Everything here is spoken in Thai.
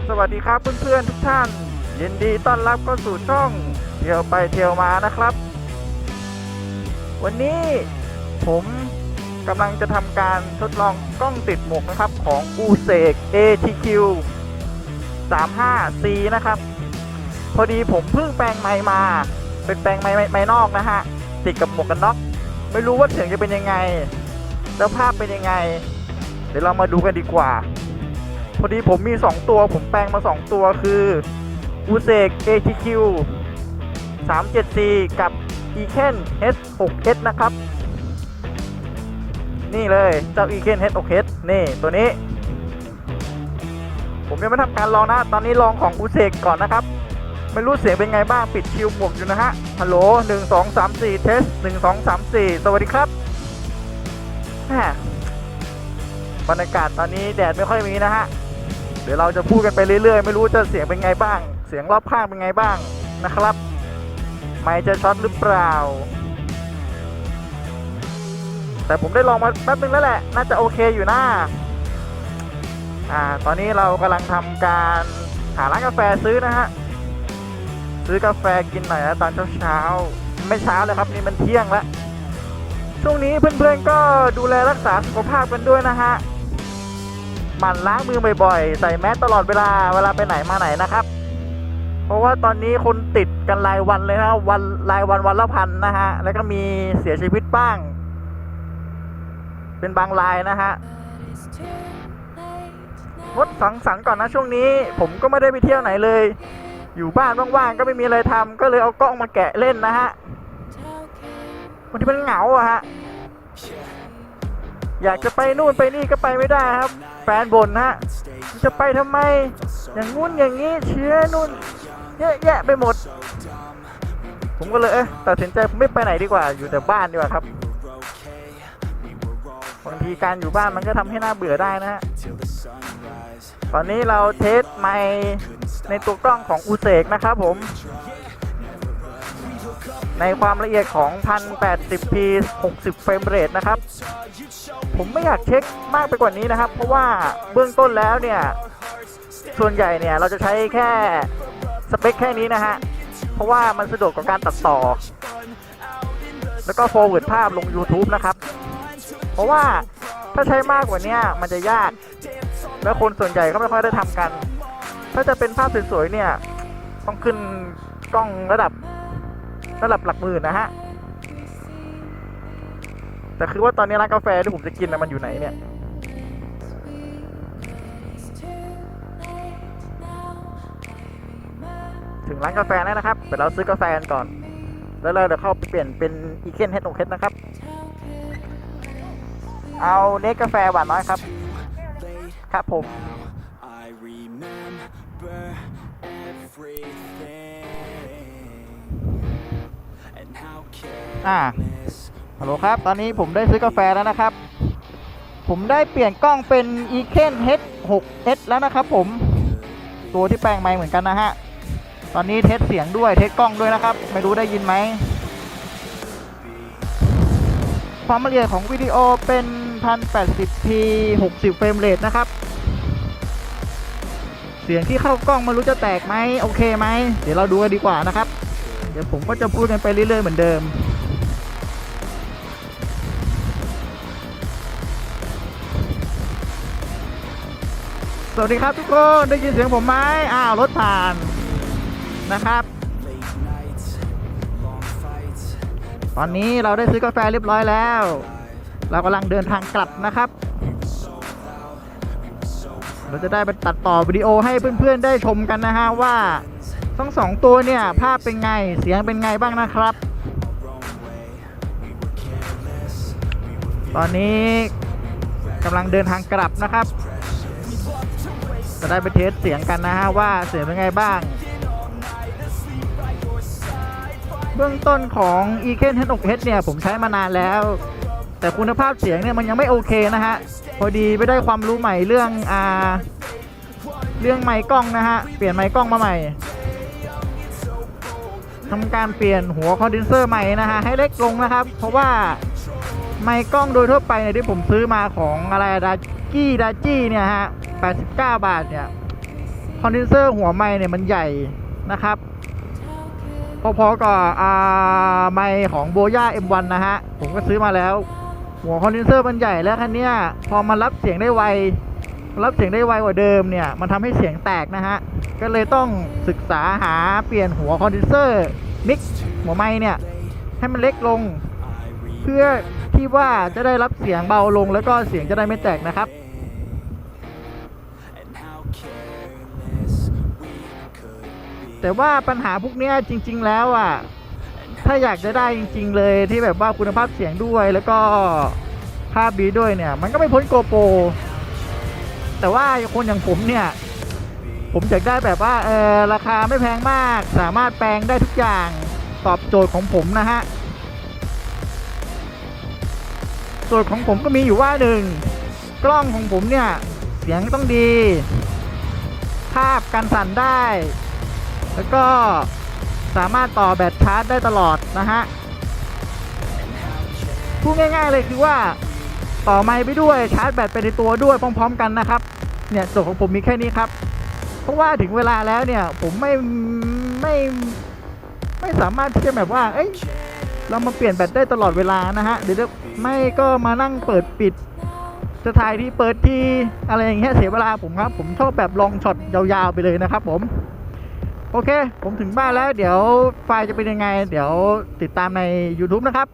ราบสวัสดีครับเพื่อนๆทุกท่าน ยินดีต้อนรับเข้าสู่ช่องเที่ยวไปเที่ยวมานะครับ วันนี้ผมกำลังจะทำการทดลองกล้องติดหมวกนะครับของอูเซก ATQ 35C นะครับ พอดีผมเพิ่งแปลงไมค์มา เป็นแปลงไมค์ไมค์นอกนะฮะ ติดกับหมวกกันน็อกไม่รู้ว่าเสียงจะเป็นยังไง แล้วภาพเป็นยังไง เดี๋ยวเรามาดูกันดีกว่า พอดีผมมี 2 ตัวผมแปลงมา 2 ตัวคือ u s e k ATQ 37C กับ e k e n H6S นะครับ นี่เลยเจ้า e k e n H6S นี่ตัวนี้ ผมยังไม่ทำการลองนะ ตอนนี้ลองของ u s e k ก่อนนะครับ ไม่รู้เสียงเป็นไงบ้างปิดคิวหมวกอยู่นะฮะ ฮัลโหล 1 2 3 4 เทส 1 2 3 4 สวัสดีครับบรรยากาศตอนนี้แดดไม่ค่อยมีนะฮะ เดี๋ยวเราจะพูดกันไปเรื่อยๆ ไม่รู้จะเสียงเป็นไงบ้าง เสียงรอบข้างเป็นไงบ้างนะครับ ไม่จะช็อตหรือเปล่า แต่ผมได้ลองมาแป๊บนึงแล้วแหละ น่าจะโอเคอยู่นะอ่า ตอนนี้เรากำลังทำการหาร้านกาแฟซื้อนะฮะ ซื้อกาแฟกินหน่อยนะตอนเช้าๆ ไม่เช้าเลยครับนี่มันเที่ยงแล้ว ช่วงนี้เพื่อนๆก็ดูแลรักษาสุขภาพกันด้วยนะฮะ หมั่นล้างมือบ่อยๆ ใส่แมสตลอดเวลาเวลาไปไหนมาไหนนะครับ เพราะว่าตอนนี้คนติดกันรายวันเลยนะวันรายวันวันละพันนะฮะ แล้วก็มีเสียชีวิตบ้าง เป็นบางรายนะฮะงดสังสรรค์ก่อนนะช่วงนี้ ผมก็ไม่ได้ไปเที่ยวไหนเลย อยู่บ้านว่างๆก็ไม่มีอะไรทำก็เลยเอากล้องมาแกะเล่นนะฮะบางทีมันเหงาอะฮะ อยากจะไปนู่นไปนี่ก็ไปไม่ได้ครับ แฟนบ่นฮะจะไปทำไม อย่างงู้นอย่างนี้เชื้อนู่นเยอะแยะไปหมด ผมก็เลยตัดสินใจผมไม่ไปไหนดีกว่า อยู่แต่บ้านดีกว่าครับบางทีการอยู่บ้านมันก็ทำให้หน่าเบื่อได้นะฮะตอนนี้เราเทสไมค์ในตัวกล้องของอูเซกนะครับผม ในความละเอียดของ 1080p 60 เฟรมเรทนะครับ ผมไม่อยากเช็คมากไปกว่านี้นะครับ เพราะว่าเบื้องต้นแล้วเนี่ย ส่วนใหญ่เนี่ยเราจะใช้แค่สเปคแค่นี้นะฮะ เพราะว่ามันสะดวกกับการตัดต่อ แล้วก็ forward ภาพลง YouTube นะครับ เพราะว่าถ้าใช้มากกว่านี้มันจะยาก แล้วคนส่วนใหญ่ก็ไม่ค่อยได้ทำกัน ถ้าจะเป็นภาพสวยๆเนี่ย ต้องขึ้นกล้องระดับ ระดับหลักหมื่นนะฮะ แต่คือว่าตอนนี้ร้านกาแฟที่ผมจะกินนะมันอยู่ไหนเนี่ย ถึงร้านกาแฟแล้วนะครับเดี๋ยวเราซื้อกาแฟกันก่อน แล้วเราเดี๋ยวเข้าไปเปลี่ยนเป็นอีเคนเฮดโอเคนะครับ เอาเนสกาแฟหวานน้อยครับ ครับผม อ่าฮัลโหลครับ ตอนนี้ผมได้ซื้อกาแฟแล้วนะครับ ผมได้เปลี่ยนกล้องเป็น e k e n H6S แล้วนะครับผม ตัวที่แปลงใหม่เหมือนกันนะฮะ ตอนนี้เทสเสียงด้วย เทสกล้องด้วยนะครับ ไม่รู้ได้ยินไหม ความละเอียดของวิดีโอเป็น 1080p 60 เฟรมเรทนะครับ เสียงที่เข้ากล้องไม่รู้จะแตกไหมโอเคไหม เดี๋ยวเราดูกันดีกว่านะครับ เดี๋ยวผมก็จะพูดกันไปเรื่อยๆเหมือนเดิม วัสดีครับทุกคนได้ยินเสียงผมไหมอ้าวรถผ่านนะครับ ตอนนี้เราได้ซื้อกาแฟเรียบร้อยแล้ว เรากำลังเดินทางกลับนะครับ เราจะได้ไปตัดต่อวิดีโอให้เพื่อนๆได้ชมกันนะฮะว่าทั้งสองตัวเนี่ยภาพเป็นไงเสียงเป็นไงบ้างนะครับ ตอนนี้กำลังเดินทางกลับนะครับ จะได้ไปเทสเสียงกันนะฮะว่าเสียงเป็นไงบ้าง เบื้องต้นของ e k e n H6S เนี่ยผมใช้มานานแล้ว แต่คุณภาพเสียงเนี่ยมันยังไม่โอเคนะฮะ พอดีไปได้ความรู้ใหม่เรื่องอ่าเรื่องไมค์กล้องนะฮะ เปลี่ยนไมค์กล้องมาใหม่ทำการเปลี่ยนหัวคอนเดนเซอร์ใหม่นะฮะให้เล็กลงนะครับ เพราะว่าไมค์กล้องโดยทั่วไปเนี่ยที่ผมซื้อมาของอะไรดาจี้ดาจี้เนี่ยฮะ 89 บาทเนี่ยคอนเดนเซอร์หัวไม้เนี่ยมันใหญ่นะครับ พอๆกับอ่าไมค์ของโบย่า M1 นะฮะ ผมก็ซื้อมาแล้ว หัวคอนเดนเซอร์มันใหญ่แล้วคันเนี้ยพอมันรับเสียงได้ไว รับเสียงได้ไวกว่าเดิมเนี่ย มันทำให้เสียงแตกนะฮะ ก็เลยต้องศึกษาหาเปลี่ยนหัวคอนเดนเซอร์มิกหัวไม้เนี่ย ให้มันเล็กลง เพื่อที่ว่าจะได้รับเสียงเบาลงแล้วก็เสียงจะได้ไม่แตกนะครับ แต่ว่าปัญหาพวกเนี้ยจริง ๆ แล้วอะถ้าอยากจะได้จริง ๆ เลยที่แบบว่าคุณภาพเสียงด้วยแล้วก็ภาพดีด้วยเนี่ย มันก็ไม่พ้นโกโปรแต่ว่าคนอย่างผมเนี่ย ผมอยากได้แบบว่าเออราคาไม่แพงมาก สามารถแปลงได้ทุกอย่างตอบโจทย์ของผมนะฮะโจทย์ของผมก็มีอยู่ว่าหนึ่งกล้องของผมเนี่ย เสียงต้องดี ภาพกันสั่นได้ แล้วก็สามารถต่อแบตชาร์จได้ตลอดนะฮะพูดง่าย ๆเลยคือว่าต่อไมค์ไปด้วยชาร์จแบตไปในตัวด้วยพร้อม ๆ กันนะครับ เนี่ยโจทย์ของผมมีแค่นี้ครับ เพราะว่าถึงเวลาแล้วเนี่ยผมไม่ไม่ไม่สามารถที่จะแบบว่า เอ้ย เรามาเปลี่ยนแบตได้ตลอดเวลานะฮะ เดี๋ยวไม่ก็มานั่งเปิดปิด จะถ่ายที่เปิดที่อะไรอย่างเงี้ยเสียเวลาผมครับ ผมชอบแบบลองช็อตยาวๆไปเลยนะครับ ผม โอเค ผมถึงบ้านแล้ว เดี๋ยวไฟล์จะเป็นยังไง เดี๋ยวติดตามใน YouTube นะครับ